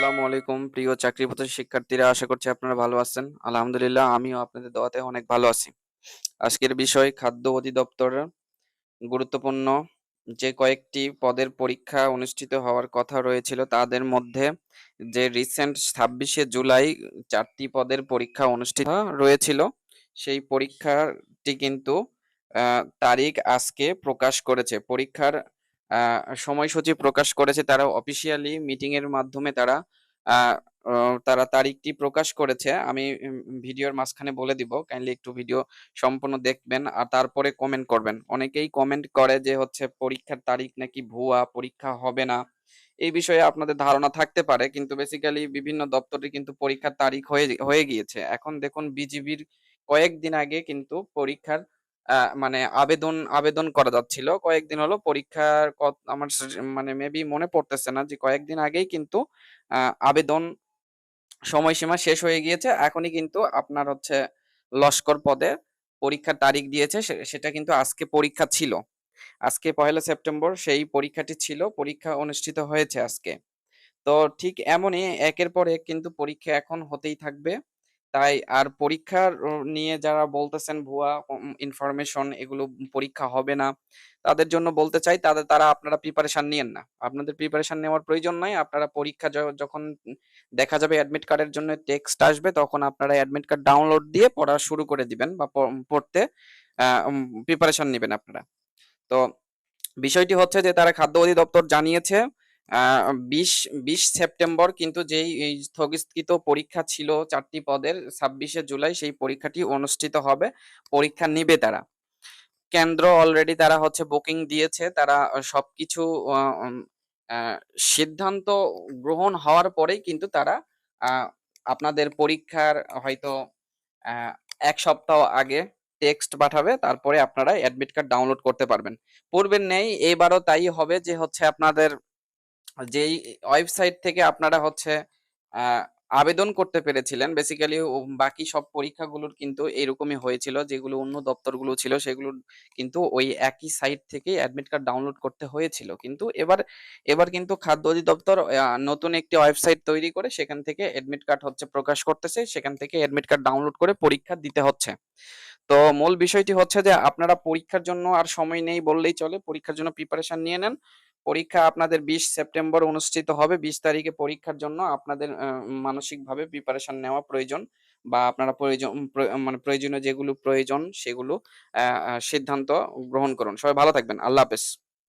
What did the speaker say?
আসসালামু আলাইকুম, প্রিয় চাকরিপ্রত্যাশী শিক্ষার্থীরা, আশা করছি আপনারা ভালো আছেন। আলহামদুলিল্লাহ, আমিও আপনাদের দোয়াতে অনেক ভালো আছি। আজকের বিষয়, খাদ্য অধিদপ্তর। গুরুত্বপূর্ণ যে কয়েকটি পদের পরীক্ষা অনুষ্ঠিত হওয়ার কথা রয়েছিল, তাদের মধ্যে যে রিসেন্ট ছাব্বিশে জুলাই চারটি পদের পরীক্ষা অনুষ্ঠিত রয়েছিল, সেই পরীক্ষাটি কিন্তু তারিখ আজকে প্রকাশ করেছে। পরীক্ষার সময়সূচি প্রকাশ করেছে, তারা অফিসিয়ালি মিটিং এর মাধ্যমে তারা তারা তারিখটি প্রকাশ করেছে। আমি ভিডিওর মাঝখানে বলে দিব কাইন্ডলি একটু ভিডিও সম্পূর্ণ দেখবেন আর তারপরে কমেন্ট করবেন। অনেকেই কমেন্ট করে যে হচ্ছে পরীক্ষার তারিখ নাকি ভুয়া, পরীক্ষা হবে না, এই বিষয়ে আপনাদের ধারণা থাকতে পারে, কিন্তু বেসিক্যালি বিভিন্ন দপ্তরে কিন্তু পরীক্ষার তারিখ হয়ে হয়ে গিয়েছে। এখন দেখুন, বিজিবির কয়েকদিন আগে কিন্তু পরীক্ষার মানে আবেদন আবেদন করা যাচ্ছিল। কয়েকদিন হলো পরীক্ষার আমার মানে মেবি মনে পড়তেছে না যে কয়েকদিন আগেই কিন্তু আবেদন সময়সীমা শেষ হয়ে গিয়েছে। এখনই কিন্তু আপনার হচ্ছে লস্কর পদে পরীক্ষার তারিখ দিয়েছে। সে- সেটা কিন্তু আজকে পরীক্ষা ছিল। আজকে পহেলা সেপ্টেম্বর সেই পরীক্ষাটি ছিল। পরীক্ষা অনুষ্ঠিত হয়েছে আজকে। তো ঠিক এমনই একের পর এক কিন্তু পরীক্ষা এখন হতেই থাকবে। তাই আর পরীক্ষার ও নিয়ে যারা বলতেছেন ভুয়া ইনফরমেশন এগুলো পরীক্ষা হবে না। তাদের জন্য বলতে চাই, তাদের, তারা আপনারা প্রিপারেশন নিয়েন না। আপনাদের প্রিপারেশন নেওয়ার প্রয়োজন নাই। আপনারা পরীক্ষা যখন দেখা যাবে অ্যাডমিট কার্ডের জন্য টেক্সট আসবে, তখন আপনারা অ্যাডমিট কার্ড ডাউনলোড দিয়ে পড়া শুরু করে দিবেন বা পড়তে প্রিপারেশন নেবেন আপনারা। তো বিষয়টি হচ্ছে যে, তারা খাদ্য অধিদপ্তর জানিয়েছে বিশ বিশ সেপ্টেম্বর কিন্তু যেই এই স্থগিতকৃত পরীক্ষা ছিল চারটি পদের, ছাব্বিশে জুলাই সেই পরীক্ষাটি অনুষ্ঠিত হবে, পরীক্ষা নিবে তারা। কেন্দ্র অলরেডি তারা হচ্ছে বুকিং দিয়েছে, তারা সবকিছু সিদ্ধান্ত গ্রহণ হওয়ার পরেই কিন্তু তারা আপনাদের পরীক্ষার হয়তো এক সপ্তাহ আগে টেক্সট পাঠাবে, তারপরে আপনারা অ্যাডমিট কার্ড ডাউনলোড করতে পারবেন। পূর্বের নেই, এবারও তাই হবে যে হচ্ছে আপনাদের যেই ওয়েবসাইট থেকে আপনারা হচ্ছে আবেদন করতে পেরেছিলেন বেসিক্যালি বাকি সব পরীক্ষাগুলোর কিন্তু এরকমই হয়েছিল, যেগুলো অন্য দপ্তরগুলো ছিল, সেগুলোর কিন্তু ওই একই সাইট থেকেই অ্যাডমিট কার্ড ডাউনলোড করতে হয়েছিল। কিন্তু এবার এবার কিন্তু খাদ্য অধিদপ্তর নতুন একটি ওয়েবসাইট তৈরি করে সেখান থেকে অ্যাডমিট কার্ড হচ্ছে প্রকাশ করতেছে, সেখান থেকে অ্যাডমিট কার্ড ডাউনলোড করে পরীক্ষা দিতে হচ্ছে। তো মূল বিষয়টি হচ্ছে যে, আপনারা পরীক্ষার জন্য আর সময় নেই বললেই চলে, পরীক্ষার জন্য প্রিপারেশন নিয়ে নেন। পরীক্ষা আপনাদের বিশ সেপ্টেম্বর অনুষ্ঠিত হবে। বিশ তারিখে পরীক্ষার জন্য আপনাদের মানসিকভাবে প্রিপারেশন নেওয়া প্রয়োজন বা আপনারা প্রয়োজন মানে প্রয়োজনীয় যেগুলো প্রয়োজন সেগুলো সিদ্ধান্ত গ্রহণ করুন। সবাই ভালো থাকবেন। আল্লাহ হাফেজ।